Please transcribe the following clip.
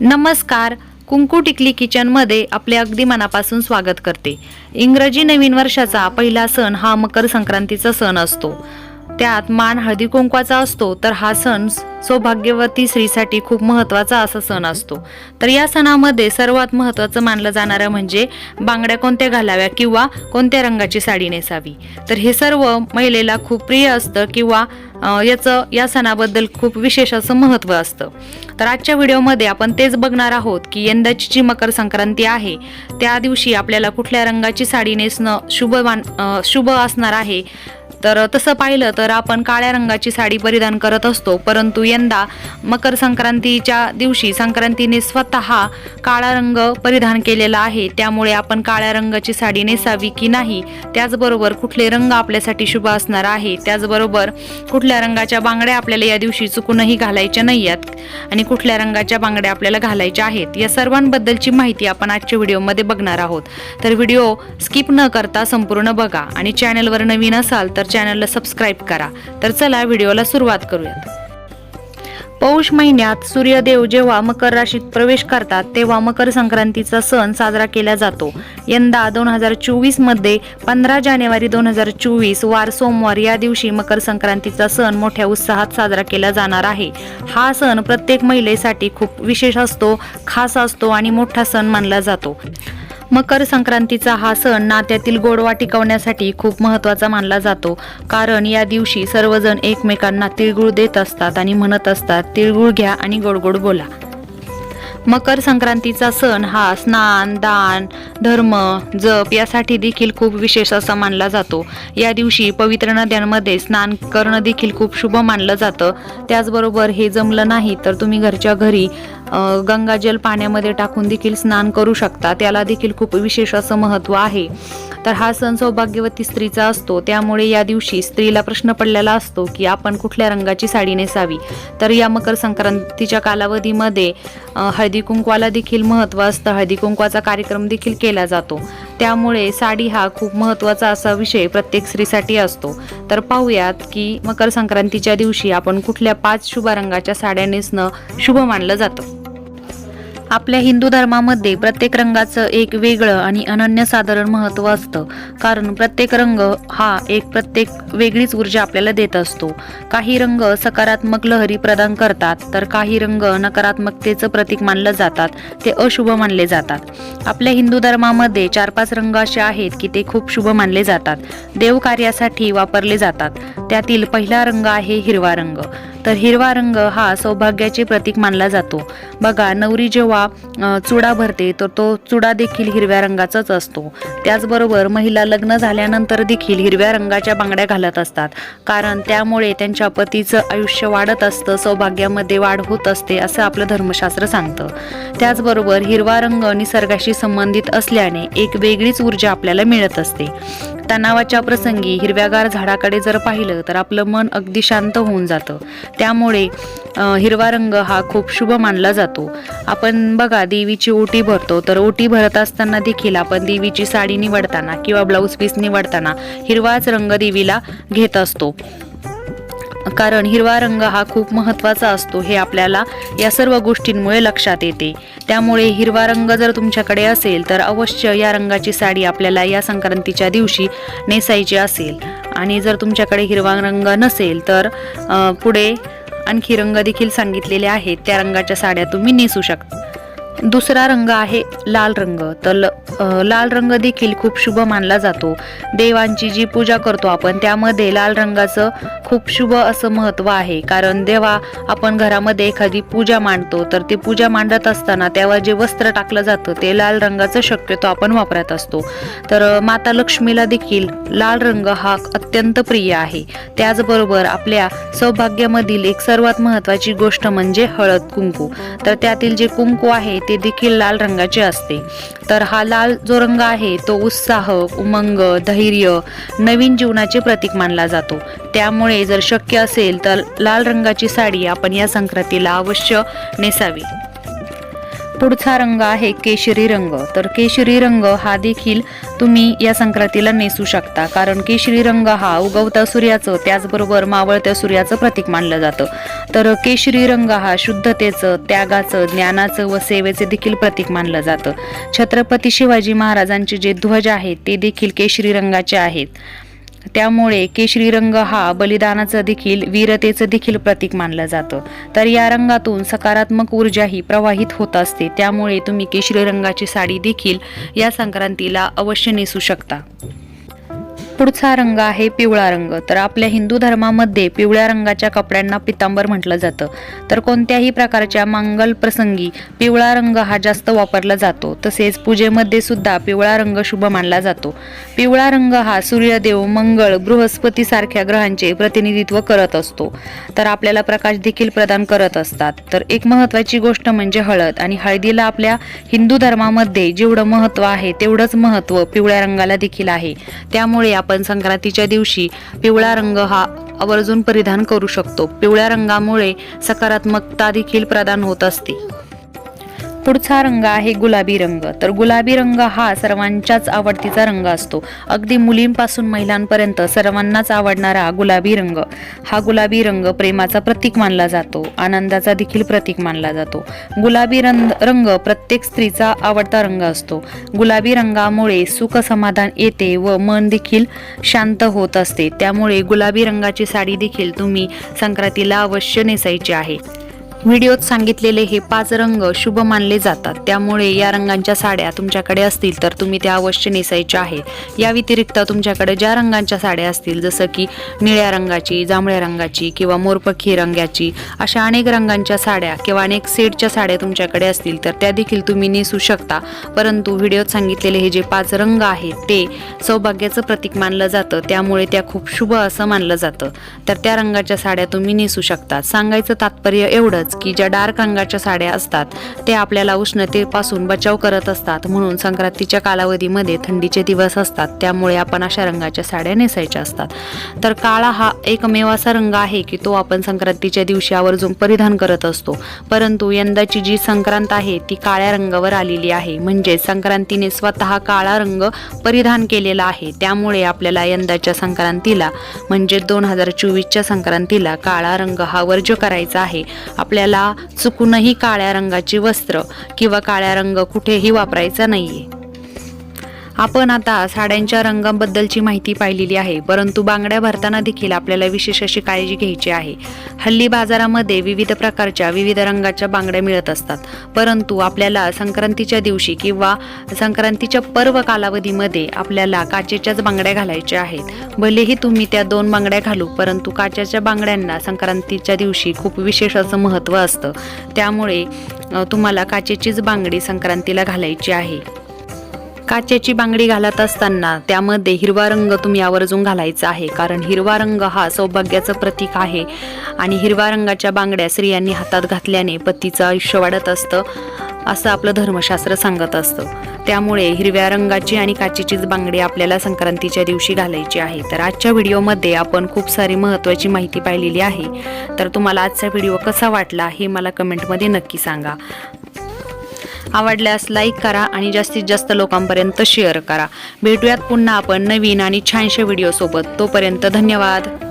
नमस्कार. कुंकू टिकली किचनमध्ये आपले अगदी मनापासून स्वागत करते. इंग्रजी नवीन वर्षाचा पहिला सण हा मकर संक्रांतीचा सण असतो. त्यात मान हळदी कुंकवाचा असतो तर हा सण सौभाग्यवती स्त्रीसाठी खूप महत्त्वाचा असा सण असतो. तर या सणामध्ये सर्वात महत्त्वाचं मानलं जाणारं म्हणजे बांगड्या कोणत्या घालाव्या किंवा कोणत्या रंगाची साडी नेसावी. तर हे सर्व महिलेला खूप प्रिय असतं किंवा याचं या सणाबद्दल खूप विशेष असं महत्त्व असतं. तर आजच्या व्हिडिओमध्ये आपण तेच बघणार आहोत की यंदाची जी मकर संक्रांती आहे त्या दिवशी आपल्याला कुठल्या रंगाची साडी नेसणं शुभ शुभ असणार आहे तर तसं पाहिलं तर आपण काळ्या रंगाची साडी परिधान करत असतो. परंतु यंदा मकर संक्रांतीच्या दिवशी संक्रांतीने स्वतः काळा रंग परिधान केलेला आहे. त्यामुळे आपण काळ्या रंगाची साडी नेसावी की नाही त्याचबरोबर कुठले रंग आपल्यासाठी शुभ असणार आहे त्याचबरोबर कुठल्या रंगाच्या बांगड्या आपल्याला या दिवशी चुकूनही घालायच्या नाही आहेत आणि कुठल्या रंगाच्या बांगड्या आपल्याला घालायच्या आहेत या सर्वांबद्दलची माहिती आपण आजच्या व्हिडिओमध्ये बघणार आहोत. तर व्हिडिओ स्किप न करता संपूर्ण बघा आणि चॅनलवर नवीन असाल तर चॅनलला सबस्क्राईब करा. तर चला व्हिडिओला सुरुवात करूयात. पौष महिन्यात सूर्यदेव जेव्हा मकर राशीत प्रवेश करतात तेव्हा मकर संक्रांतीचा सण साजरा केला जातो. यंदा दोन हजार चोवीसमध्ये पंधरा जानेवारी दोन हजार चोवीस वार सोमवार या दिवशी मकर संक्रांतीचा सण मोठ्या उत्साहात साजरा केला जाणार आहे. हा सण प्रत्येक महिलेसाठी खूप विशेष असतो खास असतो आणि मोठा सण मानला जातो. मकर संक्रांतीचा हा सण नात्यातील गोडवा टिकवण्यासाठी खूप महत्त्वाचा मानला जातो. कारण या दिवशी सर्वजण एकमेकांना तिळगुळ देत असतात आणि म्हणत असतात तिळगुळ घ्या आणि गोड गोड बोला. मकर संक्रांतीचा सण हा स्नान दान धर्म जप यासाठी देखील खूप विशेष असा मानला जातो. या दिवशी पवित्र नद्यांमध्ये स्नान करणं देखील खूप शुभ मानलं जातं. त्याचबरोबर हे जमलं नाही तर तुम्ही घरच्या घरी गंगाजल पाण्यामध्ये टाकून देखील स्नान करू शकता. त्याला देखील खूप विशेष असं महत्त्व आहे. तर हा सण सौभाग्यवती स्त्रीचा असतो. त्यामुळे या दिवशी स्त्रीला प्रश्न पडलेला असतो की आपण कुठल्या रंगाची साडी नेसावी? तर या मकर संक्रांतीच्या कालावधीमध्ये हळदी कुंकवाला देखील महत्त्व असतं. हळदी कुंकवाचा कार्यक्रम देखील केला जातो. त्यामुळे साडी हा खूप महत्त्वाचा असा विषय प्रत्येक स्त्रीसाठी असतो. तर पाहूयात की मकर संक्रांतीच्या दिवशी आपण कुठल्या पाच शुभ रंगाच्या साड्या नेसणं शुभ मानलं जातं. आपल्या हिंदू धर्मामध्ये प्रत्येक रंगाचं एक वेगळं आणि अनन्यसाधारण महत्त्व असतं. कारण प्रत्येक रंग हा एक प्रत्येक वेगळीच ऊर्जा आपल्याला देत असतो. काही रंग सकारात्मक लहरी प्रदान करतात तर काही रंग नकारात्मकतेचं प्रतीक मानलं जातात ते अशुभ मानले जातात. आपल्या हिंदू धर्मामध्ये चार पाच रंग असे आहेत की ते खूप शुभ मानले जातात. देवकार्यासाठी वापरले जातात. त्यातील पहिला रंग आहे हिरवा रंग. तर हिरवा रंग हा सौभाग्याचे प्रतीक मानला जातो. बघा नवरी जेव्हा चुडा भरते तर तो चुडा देखील हिरव्या रंगाचाच असतो. त्याचबरोबर महिला लग्न झाल्यानंतर देखील हिरव्या रंगाच्या बांगड्या घालत असतात. कारण त्यामुळे त्यांच्या पतीचं आयुष्य वाढत असतं सौभाग्यामध्ये वाढ होत असते असं आपलं धर्मशास्त्र सांगतं. त्याचबरोबर हिरवा रंग निसर्गाशी संबंधित असल्याने एक वेगळीच ऊर्जा आपल्याला मिळत असते. तणावाच्या प्रसंगी हिरव्यागार झाडाकडे जर पाहिलं तर आपलं मन अगदी शांत होऊन जातं. त्यामुळे हिरवा रंग हा खूप शुभ मानला जातो. आपण बघा देवीची ओटी भरतो तर ओटी भरत असताना देखील आपण देवीची साडी निवडताना किंवा ब्लाऊज पीस निवडताना हिरवाच रंग देवीला घेत असतो. कारण हिरवा रंग हा खूप महत्त्वाचा असतो हे आपल्याला या सर्व गोष्टींमुळे लक्षात येते. त्यामुळे हिरवा रंग जर तुमच्याकडे असेल तर अवश्य या रंगाची साडी आपल्याला या संक्रांतीच्या दिवशी नेसायची असेल. आणि जर तुमच्याकडे हिरवा रंग नसेल तर पुढे आणखी रंग देखील सांगितलेले आहेत. त्या रंगाच्या साड्या तुम्ही नेसू शकता. दुसरा रंग आहे लाल रंग. तर ल- लाल रंग देखील खूप शुभ मानला जातो. देवांची जी पूजा करतो आपण त्यामध्ये लाल रंगाचं खूप शुभ असं महत्त्व आहे. कारण देवा आपण घरामध्ये एखादी पूजा मांडतो तर ती पूजा मांडत असताना तेव्हा जे वस्त्र टाकलं जातं ते लाल रंगाचं शक्यतो आपण वापरत असतो. तर माता लक्ष्मीला देखील लाल रंग हा अत्यंत प्रिय आहे. त्याचबरोबर आपल्या सौभाग्यामधील एक सर्वात महत्त्वाची गोष्ट म्हणजे हळद कुंकू. तर त्यातील जे कुंकू आहे ते देखील लाल रंगाचे असते. तर हा लाल जो रंग आहे तो उत्साह उमंग धैर्य नवीन जीवनाचे प्रतीक मानला जातो. त्यामुळे जर शक्य असेल तर लाल रंगाची साडी आपण या संक्रांतीला अवश्य नेसावी. पुढचा रंग आहे केशरी रंग. तर केशरी रंग हा देखील तुम्ही या संक्रांतीला नेसू शकता. कारण केशरी रंग हा उगवत्या सूर्याचं त्याचबरोबर मावळत्या सूर्याचं प्रतीक मानलं जातं. तर केशरी रंग हा शुद्धतेचं त्यागाचं ज्ञानाचं व सेवेचे देखील प्रतीक मानलं जातं. छत्रपती शिवाजी महाराजांचे जे ध्वज आहेत ते देखील केशरी रंगाचे आहेत. त्यामुळे केशरी रंग हा बलिदानाचं देखील वीरतेचं देखील प्रतीक मानलं जातं. तर या रंगातून सकारात्मक ऊर्जा ही प्रवाहित होत असते. त्यामुळे तुम्ही केशरी रंगाची साडी देखील या संक्रांतीला अवश्य नेसू शकता. पुढचा रंग आहे पिवळा रंग. तर आपल्या हिंदू धर्मामध्ये पिवळ्या रंगाच्या कपड्यांना पितांबर म्हटलं जातं. तर कोणत्याही प्रकारच्या मंगल प्रसंगी पिवळा रंग हा जास्त वापरला जातो. तसेच पूजेमध्ये सुद्धा पिवळा रंग शुभ मानला जातो. पिवळा रंग हा सूर्यदेव मंगळ बृहस्पती सारख्या ग्रहांचे प्रतिनिधित्व करत असतो. तर आपल्याला प्रकाश देखील प्रदान करत असतात. तर एक महत्वाची गोष्ट म्हणजे हळद. आणि हळदीला आपल्या हिंदू धर्मामध्ये जेवढं महत्त्व आहे तेवढंच महत्त्व पिवळ्या रंगाला देखील आहे. त्यामुळे आपण संक्रांतीच्या दिवशी पिवळा रंग हा आवर्जून परिधान करू शकतो. पिवळ्या रंगामुळे सकारात्मकता देखील प्रदान होत असते. पुढचा रंग आहे गुलाबी रंग. तर गुलाबी रंग हा सर्वांच्याच आवडतीचा रंग असतो. अगदी मुलींपासून महिलांपर्यंत सर्वांनाच आवडणारा गुलाबी रंग. हा गुलाबी रंग प्रेमाचा प्रतीक मानला जातो. आनंदाचा देखील प्रतीक मानला जातो. गुलाबी रंग रंग प्रत्येक स्त्रीचा आवडता रंग असतो. गुलाबी रंगामुळे सुख समाधान येते व मन देखील शांत होत असते. त्यामुळे गुलाबी रंगाची साडी देखील तुम्ही संक्रांतीला अवश्य नेसायची आहे. व्हिडिओत सांगितलेले हे पाच रंग शुभ मानले जातात. त्यामुळे या रंगांच्या साड्या तुमच्याकडे असतील तर तुम्ही त्या अवश्य नेसायच्या आहे या व्यतिरिक्त तुमच्याकडे ज्या रंगांच्या साड्या असतील जसं की निळ्या रंगाची जांभळ्या रंगाची किंवा मोरपखी रंगाची अशा अनेक रंगांच्या साड्या किंवा अनेक सेटच्या साड्या तुमच्याकडे असतील तर त्या देखील तुम्ही नेसू शकता. परंतु व्हिडिओत सांगितलेले हे जे पाच रंग आहेत ते सौभाग्याचं प्रतीक मानलं जातं. त्यामुळे त्या खूप शुभ असं मानलं जातं. तर त्या रंगाच्या साड्या तुम्ही नेसू शकता. सांगायचं तात्पर्य एवढंच की ज्या डार्क रंगाच्या साड्या असतात ते आपल्याला उष्णतेपासून बचाव करत असतात. म्हणून संक्रांतीच्या कालावधीमध्ये थंडीचे दिवस असतात त्यामुळे आपण अशा रंगाच्या साड्या नेसायच्या असतात. तर काळा हा एकमेव असा रंग आहे की तो आपण संक्रांतीच्या दिवशी आवर्जून परिधान करत असतो. परंतु यंदाची जी संक्रांत आहे ती काळ्या रंगावर आलेली आहे. म्हणजे संक्रांतीने स्वतः काळा रंग परिधान केलेला आहे. त्यामुळे आपल्याला यंदाच्या संक्रांतीला म्हणजे दोन हजार चोवीसच्या संक्रांतीला काळा रंग हा वर्ज करायचा आहे. आपल्या आपल्याला चुकूनही काळ्या रंगाची वस्त्र किंवा काळ्या रंग कुठेही वापरायचा नाहीये. आपण आता साड्यांच्या रंगाबद्दलची माहिती पाहिलेली आहे परंतु बांगड्या भरताना देखील आपल्याला विशेष अशी काळजी घ्यायची आहे. हल्ली बाजारामध्ये विविध प्रकारच्या विविध रंगाच्या बांगड्या मिळत असतात परंतु आपल्याला संक्रांतीच्या दिवशी किंवा संक्रांतीच्या पर्व कालावधीमध्ये आपल्याला काचेच्याच बांगड्या घालायच्या आहेत. भलेही तुम्ही त्या दोन बांगड्या घालू परंतु काचेच्या बांगड्यांना संक्रांतीच्या दिवशी खूप विशेष असं महत्त्व असतं. त्यामुळे तुम्हाला काचेचीच बांगडी संक्रांतीला घालायची आहे. काचेची बांगडी घालत असताना त्यामध्ये हिरवा रंग तुम्ही आवर्जून घालायचा आहे. कारण हिरवा रंग हा सौभाग्याचं प्रतीक आहे. आणि हिरव्या रंगाच्या बांगड्या स्त्रियांनी हातात घातल्याने पतीचं आयुष्य वाढत असतं असं आपलं धर्मशास्त्र सांगत असतं. त्यामुळे हिरव्या रंगाची आणि काचेचीच बांगडी आपल्याला संक्रांतीच्या दिवशी घालायची आहे. तर आजच्या व्हिडिओमध्ये आपण खूप सारी महत्त्वाची माहिती पाहिलेली आहे. तर तुम्हाला आजचा व्हिडिओ कसा वाटला हे मला कमेंटमध्ये नक्की सांगा. आवडल्यास लाईक करा आणि जास्तीत जास्त लोकांपर्यंत शेअर करा. भेटूयात पुन्हा आपण नवीन आणि छानशा व्हिडिओसोबत तोपर्यंत धन्यवाद.